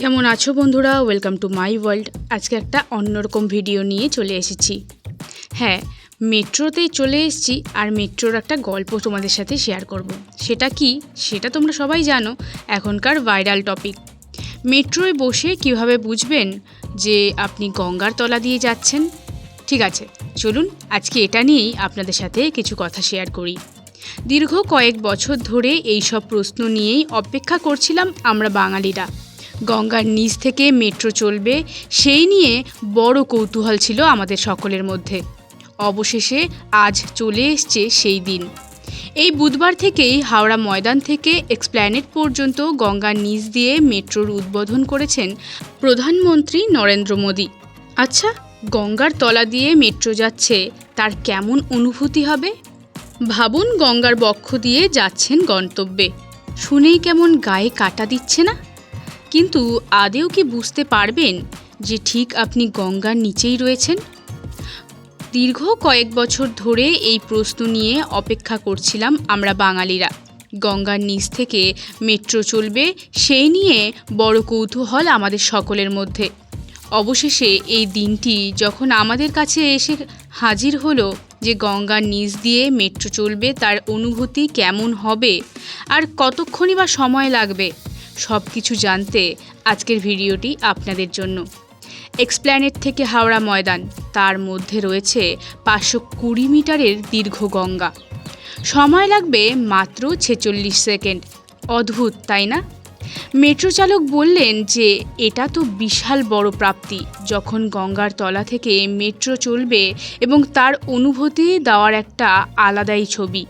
কেমন আছো বন্ধুরা? ওয়েলকাম টু মাই ওয়ার্ল্ড আজকে একটা অন্যরকম ভিডিও নিয়ে চলে এসেছি। হ্যাঁ মেট্রোতেই চলে এসেছি আর মেট্রোর একটা গল্প তোমাদের সাথে শেয়ার করব। সেটা কি? সেটা তোমরা সবাই জানো। এখনকার ভাইরাল টপিক মেট্রোয় বসে কীভাবে বুঝবেন যে আপনি গঙ্গার তলা দিয়ে যাচ্ছেন? ঠিক আছে, চলুন আজকে এটা নিয়েই আপনাদের সাথে কিছু কথা শেয়ার করি। দীর্ঘ কয়েক বছর ধরে এই সব প্রশ্ন নিয়েই অপেক্ষা করছিলাম আমরা বাঙালিরা। গঙ্গার নিচ থেকে মেট্রো চলবে, সেই নিয়ে বড় কৌতূহল ছিল আমাদের সকলের মধ্যে। অবশেষে আজ চলে এসছে সেই দিন। এই বুধবার থেকেই হাওড়া ময়দান থেকে এক্সপ্ল্যানেট পর্যন্ত গঙ্গার নিচ দিয়ে মেট্রোর উদ্বোধন করেছেন প্রধানমন্ত্রী নরেন্দ্র মোদী। আচ্ছা গঙ্গার তলা দিয়ে মেট্রো যাচ্ছে, তার কেমন অনুভূতি হবে? ভাবুন গঙ্গার বক্ষ দিয়ে যাচ্ছেন গন্তব্যে। শুনেই কেমন গায়ে কাটা দিচ্ছে না? কিন্তু আদেও কি বুঝতে পারবেন যে ঠিক আপনি গঙ্গার নিচেই রয়েছেন? দীর্ঘ কয়েক বছর ধরে এই প্রশ্ন নিয়ে অপেক্ষা করছিলাম আমরা বাঙালিরা। গঙ্গার নিচ থেকে মেট্রো চলবে, সেই নিয়ে বড় কৌতূহল আমাদের সকলের মধ্যে। অবশেষে এই দিনটি যখন আমাদের কাছে এসে হাজির হলো যে গঙ্গার নিচ দিয়ে মেট্রো চলবে, তার অনুভূতি কেমন হবে? আর কতক্ষণই বা সময় লাগবে? সব কিছু জানতে আজকের ভিডিওটি আপনাদের জন্য। এক্সপ্ল্যানেট থেকে হাওড়া ময়দান, তার মধ্যে রয়েছে পাঁচশো কুড়ি মিটারের দীর্ঘ গঙ্গা। সময় লাগবে মাত্র ছেচল্লিশ সেকেন্ড। অদ্ভুত, তাই না? মেট্রো চালক বললেন যে, এটা তো বিশাল বড় প্রাপ্তি, যখন গঙ্গার তলা থেকে মেট্রো চলবে এবং তার অনুভূতি দেওয়ার একটা আলাদাই ছবি।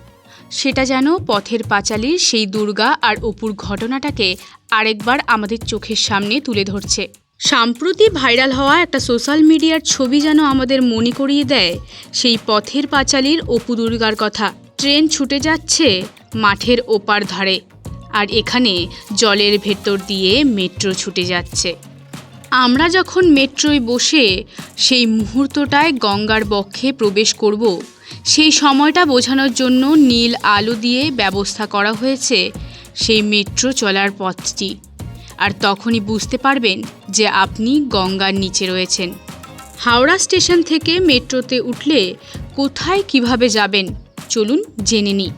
সেটা যেন পথের পাঁচালীর সেই দুর্গা আর অপুর ঘটনাটাকে আরেকবার আমাদের চোখের সামনে তুলে ধরছে। সাম্প্রতি ভাইরাল হওয়া একটা সোশ্যাল মিডিয়ার ছবি যেন আমাদের মনে করিয়ে দেয়, সেই পথের পাঁচালীর অপু দুর্গার কথা। ট্রেন ছুটে যাচ্ছে মাঠের ওপার ধারে, আর এখানে জলের ভেতর দিয়ে মেট্রো ছুটে যাচ্ছে। আমরা যখন মেট্রোয় বসে সেই মুহূর্তটায় গঙ্গার বক্ষে প্রবেশ করব, সেই সময়টা বোঝানোর জন্য নীল আলো দিয়ে ব্যবস্থা করা হয়েছে সেই মেট্রো চলার পথটি। আর তখনই বুঝতে পারবেন যে আপনি গঙ্গার নিচে রয়েছেন। হাওড়া স্টেশন থেকে মেট্রোতে উঠলে কোথায় কীভাবে যাবেন, চলুন জেনে নিই।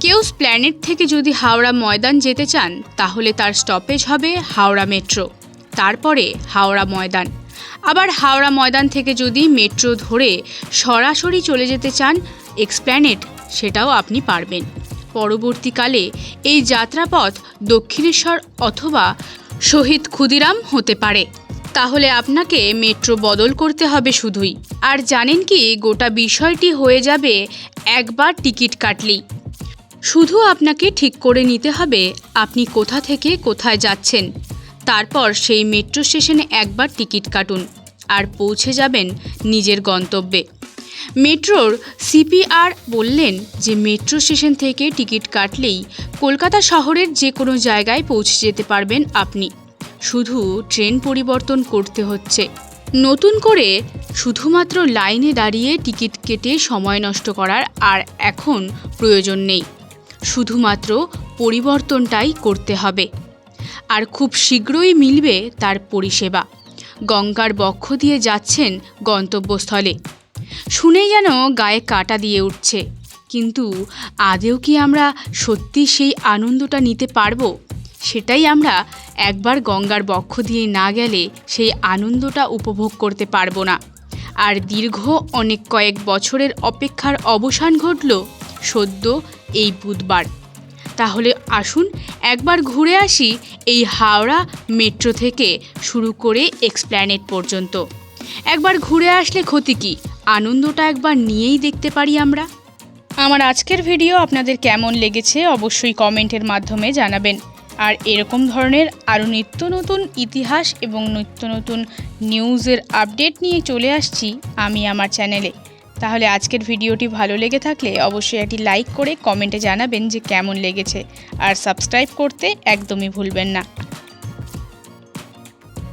কেউ স্প্ল্যানেট থেকে যদি হাওড়া ময়দান যেতে চান, তাহলে তার স্টপেজ হবে হাওড়া মেট্রো। তারপরে হাওড়া ময়দান। আবার হাওড়া ময়দান থেকে যদি মেট্রো ধরে সরাসরি চলে যেতে চান, এক্সপ্ল্যানেট সেটাও আপনি পারবেন। পরবর্তীকালে এই যাত্রাপথ দক্ষিণেশ্বর অথবা শহীদ ক্ষুদিরাম হতে পারে। তাহলে আপনাকে মেট্রো বদল করতে হবে শুধুই। আর জানেন কি, গোটা বিষয়টি হয়ে যাবে একবার টিকিট কাটলেই শুধু আপনাকে ঠিক করে নিতে হবে আপনি কোথা থেকে কোথায় যাচ্ছেন। তারপর সেই মেট্রো স্টেশনে একবার টিকিট কাটুন আর পৌঁছে যাবেন নিজের গন্তব্যে। মেট্রোর সিপিআর বললেন যে মেট্রো স্টেশন থেকে টিকিট কাটলেই কলকাতা শহরের যে কোনো জায়গায় পৌঁছে যেতে পারবেন আপনি। শুধু ট্রেন পরিবর্তন করতে হচ্ছে। নতুন করে শুধুমাত্র লাইনে দাঁড়িয়ে টিকিট কেটে সময় নষ্ট করার আর এখন প্রয়োজন নেই। শুধুমাত্র পরিবর্তনটাই করতে হবে। আর খুব শীঘ্রই মিলবে তার পরিষেবা। গঙ্গার বক্ষ দিয়ে যাচ্ছেন গন্তব্যস্থলে। শুনেই যেন গায়ে কাটা দিয়ে উঠছে। কিন্তু আদেও কি আমরা সত্যি সেই আনন্দটা নিতে পারব? সেটাই আমরা একবার গঙ্গার বক্ষ দিয়ে না গেলে সেই আনন্দটা উপভোগ করতে পারব না। আর দীর্ঘ অনেক কয়েক বছরের অপেক্ষার অবসান ঘটল সদ্য এই বুধবার। তাহলে আসুন একবার ঘুরে আসি এই হাওড়া মেট্রো থেকে শুরু করে এক্সপ্ল্যানেট পর্যন্ত। একবার ঘুরে আসলে ক্ষতি কী? আনন্দটা একবার নিয়েই দেখতে পারি আমরা। আমার আজকের ভিডিও আপনাদের কেমন লেগেছে অবশ্যই কমেন্টের মাধ্যমে জানাবেন। আর এরকম ধরনের আরও নিত্য নতুন ইতিহাস এবং নিত্য নতুন নিউজের আপডেট নিয়ে চলে আসছি আমি আমার চ্যানেলে। তাহলে আজকের ভিডিওটি ভালো লেগে থাকলে অবশ্যই একটি লাইক করে কমেন্টে জানাবেন যে কেমন লেগেছে। আর সাবস্ক্রাইব করতে একদমই ভুলবেন না।